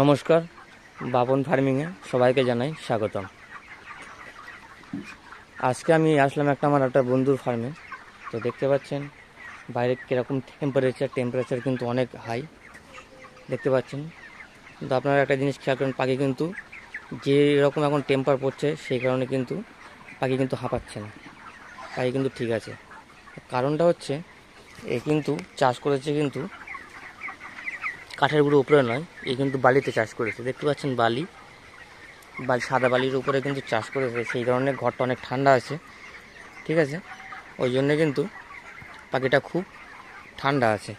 নমস্কার, বাপন ফার্মিংয়ে সবাইকে জানাই স্বাগতম। আজকে আমি আসলাম একটা আমার একটা বন্ধুর ফার্মে তো দেখতে পাচ্ছেন, বাইরে কীরকম টেম্পারেচার টেম্পারেচার কিন্তু অনেক হাই দেখতে পাচ্ছেন। কিন্তু আপনারা একটা জিনিস খেয়াল করেন, পাখি কিন্তু যে রকম এখন টেম্পার পড়ছে, সেই কারণে কিন্তু পাখি কিন্তু হাঁপাচ্ছে না। পাখি কিন্তু ঠিক আছে। কারণটা হচ্ছে, এ কিন্তু চাষ করেছে কিন্তু কাঠের গুঁড়ো উপরে নয়, এ কিন্তু বালিতে চাষ করেছে। দেখতে পাচ্ছেন বালি বালি, সাদা বালির উপরে কিন্তু চাষ করেছে। সেই কারণে ঘরটা অনেক ঠান্ডা আছে, ঠিক আছে? ওই জন্য কিন্তু পাখিটা খুব ঠান্ডা আছে।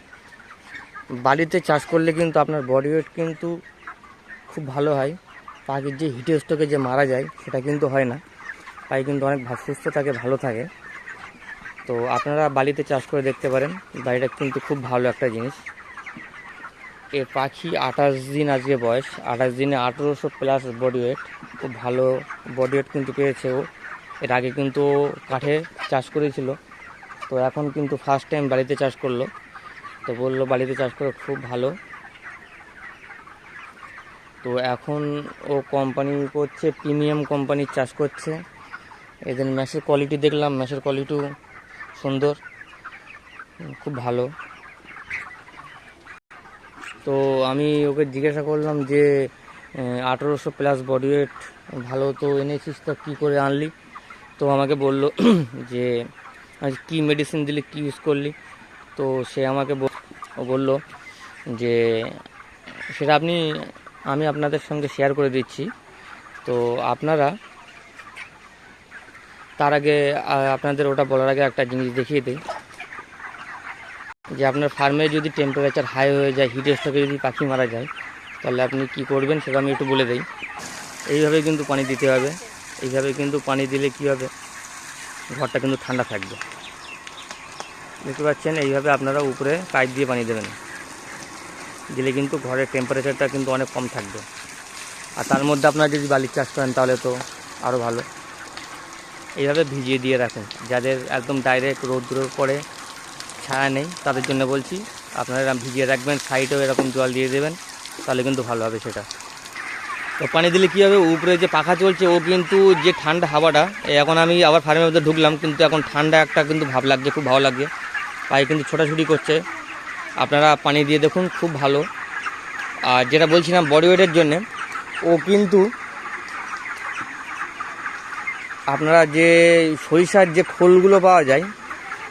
বালিতে চাষ করলে কিন্তু আপনার বডি ওয়েট কিন্তু খুব ভালো হয়। পাখির যে হিট স্ট্রোকে যে মারা যায়, সেটা কিন্তু হয় না। পাখি কিন্তু অনেক সুস্থ থাকে, ভালো থাকে। তো আপনারা বালিতে চাষ করে দেখতে পারেন। বাড়িটা কিন্তু খুব ভালো একটা জিনিস। এ পাখি আঠাশ দিন আজকে বয়স। আঠাশ দিনে আঠেরোশো প্লাস বডি ওয়েট খুব ভালো বডি ওয়েট কিন্তু পেয়েছে ও। এর আগে কিন্তু কাঠে চাষ করেছিল। তো এখন কিন্তু ফার্স্ট টাইম বাড়িতে চাষ করল। তো বলল বাড়িতে চাষ করে খুব ভালো। তো এখন ও কোম্পানি করছে প্রিমিয়াম কোম্পানির চাষ করছে। এদের ম্যাশের কোয়ালিটি দেখলাম ম্যাশের কোয়ালিটিও সুন্দর। খুব ভালো। তো আমি ওকে জিজ্ঞাসা করলাম যে আঠেরোশো প্লাস বডি ওয়েট ভালো তো এনেছিস, তো কী করে আনলি? তো আমাকে বলল যে কী মেডিসিন দিলি, কী ইউজ করলি? তো সে আমাকে বলল যে, সেটা আপনি, আমি আপনাদের সঙ্গে শেয়ার করে দিচ্ছি। তো আপনারা তার আগে আপনাদের ওটা বলার আগে একটা জিনিস দেখিয়ে দিই। যে আপনার ফার্মে যদি টেম্পারেচার হাই হয়ে যায় হিট যদি পাখি মারা যায়, তাহলে আপনি কি করবেন সেটা আমি একটু বলে দিই। এইভাবে কিন্তু পানি দিতে হবে। এইভাবে কিন্তু পানি দিলে কি হবে? ঘরটা কিন্তু ঠান্ডা থাকবে। দেখতে পাচ্ছেন, এইভাবে আপনারা উপরে পাইপ দিয়ে পানি দেবেন। দিলে কিন্তু ঘরের টেম্পারেচারটা কিন্তু অনেক কম থাকবে। আর তার মধ্যে আপনারা যদি বালির চাষ করেন, তাহলে তো আরও ভালো। এইভাবে ভিজিয়ে দিয়ে রাখুন। যাদের একদম ডাইরেক্ট রৌদ্র পড়ে ছায়া নেই, তাদের জন্য বলছি আপনারা এরকম ভিজিয়ে রাখবেন, সাইডেও এরকম জল দিয়ে দেবেন, তাহলে কিন্তু ভালো হবে সেটা। তো পানি দিলে কী হবে? উপরে যে পাখা চলছে, ও কিন্তু যে ঠান্ডা হাওয়াটা এখন আমি আবার ফার্মের মধ্যে ঢুকলাম, কিন্তু এখন ঠান্ডা একটা কিন্তু ভাব লাগছে, খুব ভালো লাগছে। পায়ে কিন্তু ছোটাছুটি করছে। আপনারা পানি দিয়ে দেখুন, খুব ভালো। আর যেটা বলছিলাম বডি ওয়েটের জন্যে, ও কিন্তু আপনারা যে সরিষার যে খোলগুলো পাওয়া যায়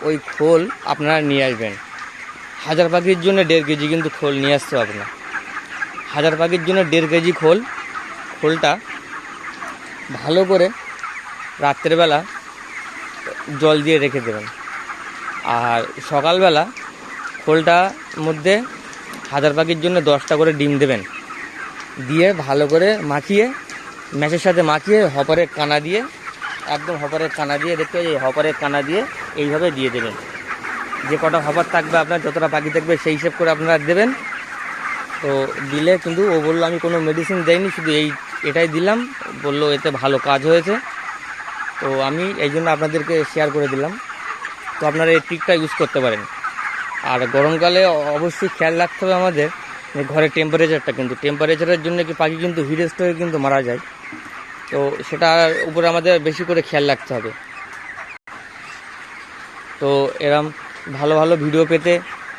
ওই খোল আপনারা নিয়ে আসবেন। হাজার পাখির জন্য দেড় কেজি কিন্তু খোল নিয়ে আসতে হবে না। হাজার পাখির জন্য দেড় কেজি খোল, খোলটা ভালো করে রাত্রেবেলা জল দিয়ে রেখে দেবেন। আর সকালবেলা খোলটার মধ্যে হাজার পাখির জন্য দশটা করে ডিম দেবেন। দিয়ে ভালো করে মাখিয়ে ম্যাচের সাথে মাখিয়ে হপারের কানা দিয়ে একদম হপারের কানা দিয়ে, দেখতে এই হপারের কানা দিয়ে এইভাবে দিয়ে দেবেন। যে কটা হপার থাকবে, আপনার যতটা পাখি থাকবে, সেই হিসেব করে আপনারা দেবেন। তো দিলে কিন্তু ও বলল, আমি কোনো মেডিসিন দেয়নি শুধু এই, এটাই দিলাম। বলল, এতে ভালো কাজ হয়েছে। তো আমি এই জন্য আপনাদেরকে শেয়ার করে দিলাম। তো আপনারা এই ট্রিকটা ইউজ করতে পারেন। আর গরমকালে অবশ্যই খেয়াল রাখতে হবে আমাদের ঘরের টেম্পারেচারটা কিন্তু। টেম্পারেচারের জন্য কি পাখি কিন্তু হিট হয়ে কিন্তু মারা যায়। তো সেটার উপরে আমাদের বেশি করে খেয়াল রাখতে হবে। তো এরম ভালো ভালো ভিডিও পেতে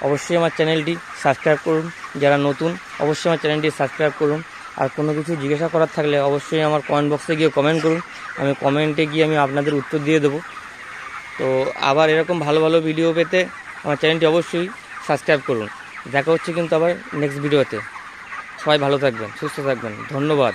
অবশ্যই আমার চ্যানেলটি সাবস্ক্রাইব করুন। যারা নতুন, অবশ্যই আমার চ্যানেলটি সাবস্ক্রাইব করুন। আর কোনো কিছু জিজ্ঞাসা করার থাকলে অবশ্যই আমার কমেন্ট বক্সে গিয়ে কমেন্ট করুন। আমি কমেন্টে গিয়ে আমি আপনাদের উত্তর দিয়ে দেবো। তো আবার এরকম ভালো ভালো ভিডিও পেতে আমার চ্যানেলটি অবশ্যই সাবস্ক্রাইব করুন। দেখা হচ্ছে কিন্তু আবার নেক্সট ভিডিওতে সবাই ভালো থাকবেন, সুস্থ থাকবেন। ধন্যবাদ।